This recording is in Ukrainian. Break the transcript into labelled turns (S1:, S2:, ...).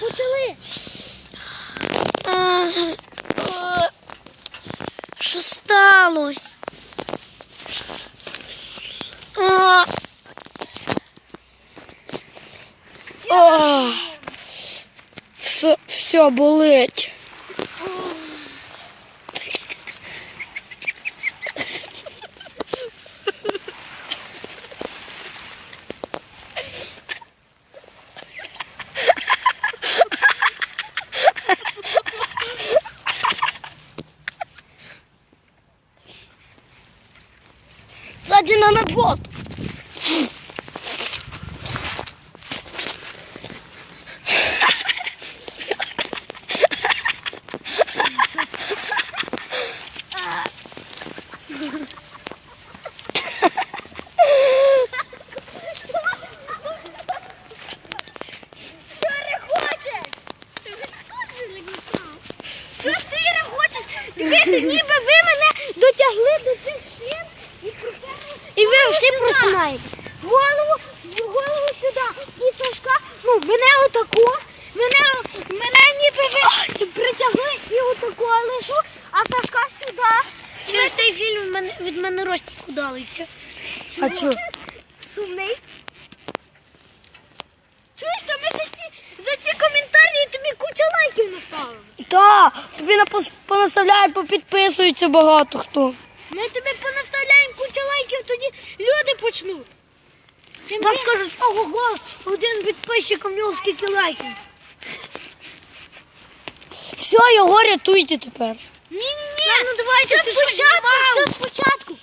S1: Почали.
S2: Що сталося? Все, все болить. Сзади на?
S1: Що ти рехочеш? Дивіться, ніби ви мене дотягли до цих шин і пропели
S2: І ви всі
S1: голову, голову сюди. І Сашка, ну, мене отако, мене, мене ніби ви притягли і отако лишу, а Сашка сюди.
S2: Через цей фільм від мене, від мене Ростик удалиться.
S1: А чого? Сумний. Чуєш, то ми за ці, за ці коментарі тобі куча лайків наставили.
S2: Та, тобі напос- понаставляють, попідписуються багато хто.
S1: Ми тобі понаставляємо кучу лайків, тоді почнуть. Тим
S2: Та
S1: більше-
S2: скажуть, ого, один підписчик, а в нього скільки лайків. Все, його рятуйте тепер.
S1: Ні-ні-ні. Ну, давайте все спочатку, все спочатку.